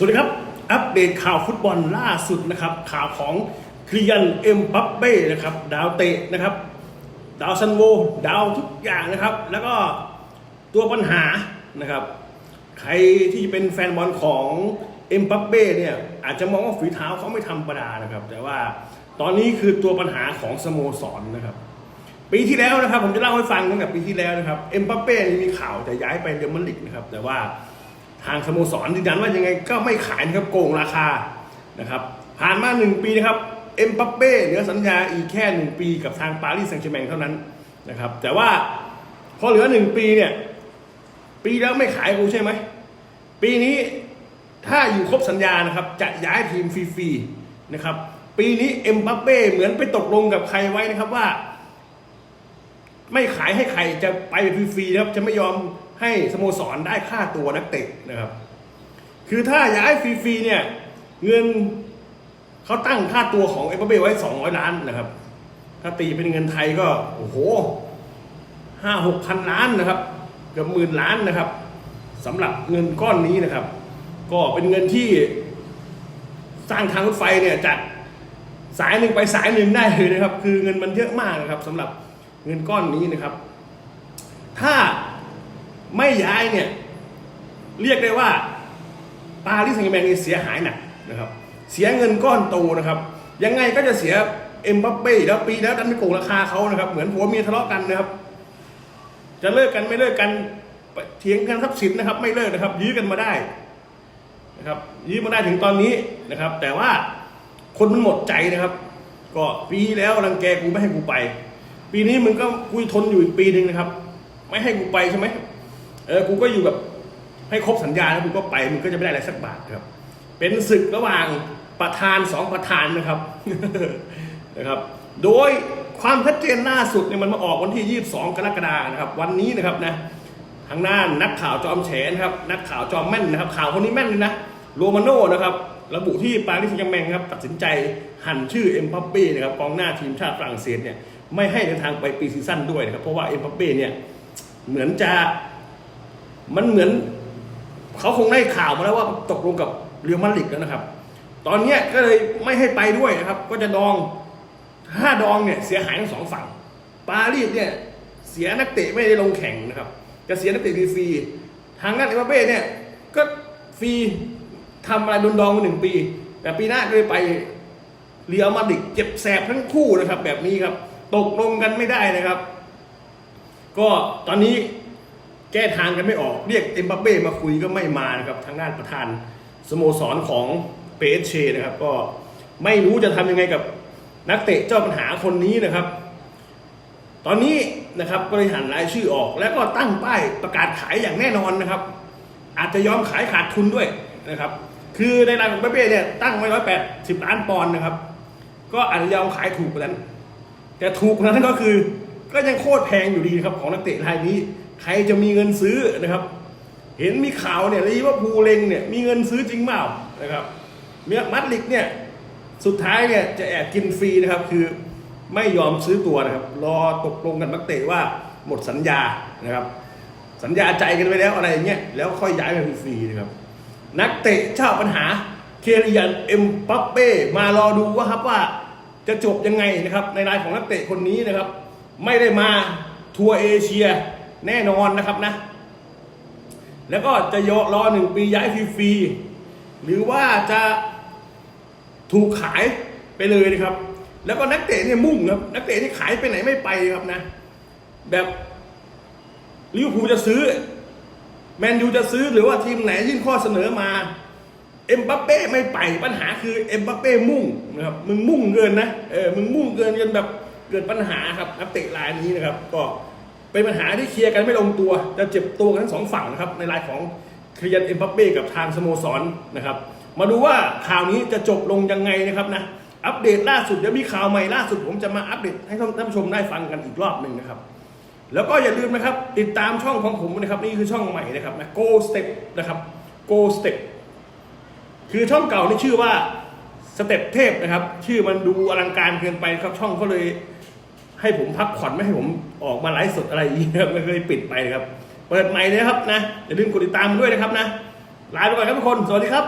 สวัสดีครับ อัปเดตข่าวฟุตบอลล่าสุดนะครับ ข่าวของคลียันเอ็มบัปเป้นะครับ ดาวเตะนะครับ ดาวซันโว ดาวทุกอย่างนะครับ แล้วก็ตัวปัญหานะครับ ใครที่เป็นแฟนบอลของเอ็มบัปเป้เนี่ย อาจจะมองว่าฝีเท้าเขาไม่ธรรมดานะครับ แต่ว่าตอนนี้คือตัวปัญหาของสโมสรนนะครับ ปีที่แล้วนะครับ ผมจะเล่าให้ฟังตั้งแต่ปีที่แล้วนะครับ เอ็มบัปเป้นี่มีข่าวจะย้ายไปเดลมันลิกนะครับ แต่ว่า ทางสโมสรยืนยันว่ายังไงก็ไม่ขายนะครับโกงราคานะครับผ่านมาหนึ่งปีนะครับเอ็มบัปเป้เหลือสัญญาอีกแค่หนึ่งปีกับทางปารีสแซงต์แชร์แมงเท่านั้นนะครับแต่ว่าพอเหลือหนึ่งปีเนี่ยปีแล้วไม่ขายกูใช่ไหมปีนี้ถ้าอยู่ครบสัญญานะครับจะย้ายทีมฟรีๆนะครับปีนี้เอ็มบัปเป้เหมือนไปตกลงกับใครไว้นะครับว่า ไม่ขายให้ใครจะไปฟรีๆนะครับจะไม่ยอม ให้สโมสรได้ค่าตัวนักเตะนะครับ คือถ้าย้ายฟรีๆเนี่ยเงินเขาตั้งค่าตัวของเอ็มบัปเป้ไว้ 200 ล้านนะครับ ถ้าตีเป็นเงินไทยก็โอ้โหห้าหกพันล้านนะครับเกือบหมื่นล้านนะครับสำหรับเงินก้อนนี้นะครับ ก็เป็นเงินที่สร้างทางรถไฟเนี่ยจากสายหนึ่งไปสายหนึ่งได้เลยนะครับ คือเงินมันเยอะมากนะครับสำหรับเงินก้อนนี้นะครับ ไม่ย้ายเนี่ย เรียกได้ว่าปารีสแซงต์แชร์แมงนี่เสียหายหนักนะครับ เสียเงินก้อนโตนะครับ ยังไงก็จะเสียเอ็มบัปเป้แล้วปีแล้วดันไปโกงราคาเขานะครับ เหมือนผัวเมียทะเลาะกันนะครับ จะเลิกกันไม่เลิกกันเถียงกันทรัพย์สินนะครับ ไม่เลิกนะครับ ยื้อกันมาได้นะครับยื้อมาได้ถึงตอนนี้นะครับ แต่ว่าคนมันหมดใจนะครับ ก็ปีแล้วรังแกกูไม่ให้กูไป ปีนี้มึงก็กูทนอยู่อีกปีหนึ่งนะครับ ไม่ให้กูไปใช่ไหม เออกูก็อยู่แบบให้ครบสัญญาแล้วกูก็ไปมึงก็จะไม่ได้อะไรสักบาทครับ เป็นศึกระหว่างประธานสองประธานนะครับนะครับ โดยความชัดเจนล่าสุดเนี่ยมันมาออกวันที่ 22 กรกฎาคมนะครับ วันนี้นะครับนะทางหน้านนักข่าวจอมแฉนะครับ นักข่าวจอมแม่นนะครับ ข่าวคนนี้แม่นเลยนะโรมาโน่นะครับ ระบุที่ปารีสแซงแชร์แมงครับ ตัดสินใจหั่นชื่อเอ็มพัปเป้นะครับกองหน้าทีมชาติฝรั่งเศสเนี่ยไม่ให้เดินทางไปปีซีซั่นด้วยนะครับ เพราะว่าเอ็มพัปเป้เนี่ยเหมือนจะ มันเหมือนเขาคงได้ข่าวมาแล้วว่าตกลงกับเรียวมาดริดแล้วนะครับ ตอนเนี้ก็เลยไม่ให้ไปด้วยนะครับ ก็จะดองถ้าดองเนี่ยเสียหายทั้งสองฝั่งปารีสเนี่ยเสียนักเตะไม่ได้ลงแข่งนะครับจะเสียนักเตะฟรีทางด้านเอ็มบัปเป้เนี่ยก็ฟรีทำอะไรโดนดองมาหนึ่งปี แต่ปีหน้าก็เลยไปเรียวมาดริดเจ็บแสบทั้งคู่นะครับ แบบนี้ครับ ตกลงกันไม่ได้นะครับ ก็ตอนนี้ แก้ทางกันไม่ออกเรียกเอ็มบัปเป้มาคุยก็ไม่มานะครับทางด้านประธานสโมสรของเปเชนะครับ ก็ไม่รู้จะทำยังไงกับนักเตะเจ้าปัญหาคนนี้นะครับ ตอนนี้นะครับก็เลยหันรายชื่อออก แล้วก็ตั้งป้ายประกาศขายอย่างแน่นอนนะครับ อาจจะยอมขายขาดทุนด้วยนะครับ คือในรายของเปเป้เนี่ยตั้งไว้ร้อยแปดสิบล้านปอนด์นะครับ ก็อาจจะยอมขายถูกกว่านั้น แต่ถูกกว่านั้นก็คือก็ยังโคตรแพงอยู่ดีครับของนักเตะรายนี้ ใครจะมีเงินซื้อนะครับ เห็นมีข่าวเนี่ยลีว่าภูเลงเนี่ยมีเงินซื้อจริงเปล่านะครับเมียมัดลิกเนี่ยสุดท้ายเนี่ยจะแอบกินฟรีนะครับคือไม่ยอมซื้อตัวนะครับ รอตกลงกันนักเตะว่าหมดสัญญานะครับ สัญญาใจกันไปแล้วอะไรอย่างเงี้ยแล้วค่อยย้ายมาฟรีนะครับ นักเตะเจ้าปัญหาเคลียันเอ็มปัปเป้มารอดูว่าครับว่าจะจบยังไงนะครับ ในรายของนักเตะคนนี้นะครับ ไม่ได้มาทัวร์เอเชีย แน่นอนนะครับนะ แล้วก็จะยอรอหนึ่งปีย้ายฟรีๆหรือว่าจะถูกขายไปเลยนะครับ แล้วก็นักเตะเนี่ยมุ่งครับนักเตะที่ขายไปไหนไม่ไปครับนะ แบบลิเวอร์พูลจะซื้อแมนยูจะซื้อหรือว่าทีมไหนยื่นข้อเสนอมาเอ็มบัปเป้ไม่ไปปัญหาคือเอ็มบัปเป้มุ่งนะครับมึงมุ่งเกินนะเออมึงมุ่งเกินจนแบบเกิดปัญหาครับนักเตะรายนี้นะครับ ก็ เป็นปัญหาที่เคลียร์กันไม่ลงตัว จะเจ็บตัวกันทั้งสองฝั่งนะครับ ในรายของเคลียร์เอ็มบัปเป้กับทางสโมสรนะครับ มาดูว่าข่าวนี้จะจบลงยังไงนะครับนะ อัปเดตล่าสุดเดี๋ยวมีข่าวใหม่ล่าสุดผมจะมาอัปเดตให้ท่านผู้ชมได้ฟังกันอีกรอบหนึ่งนะครับ แล้วก็อย่าลืมนะครับ ติดตามช่องของผมนะครับ นี่คือช่องใหม่นะครับนะ Go Step นะครับ Go Step คือช่องเก่านี่ชื่อว่าสเต็ปเทพนะครับ ชื่อมันดูอลังการเกินไปครับช่องก็เลย ให้ผมพักผ่อนไม่ให้ผมออกมาไลฟ์สดอะไรอย่างนี้ครับไม่เคยปิดไปนะครับ เปิดใหม่เลยครับนะอย่าลืมกดติดตามด้วยนะครับนะลาไปก่อนครับทุกคนสวัสดีครับ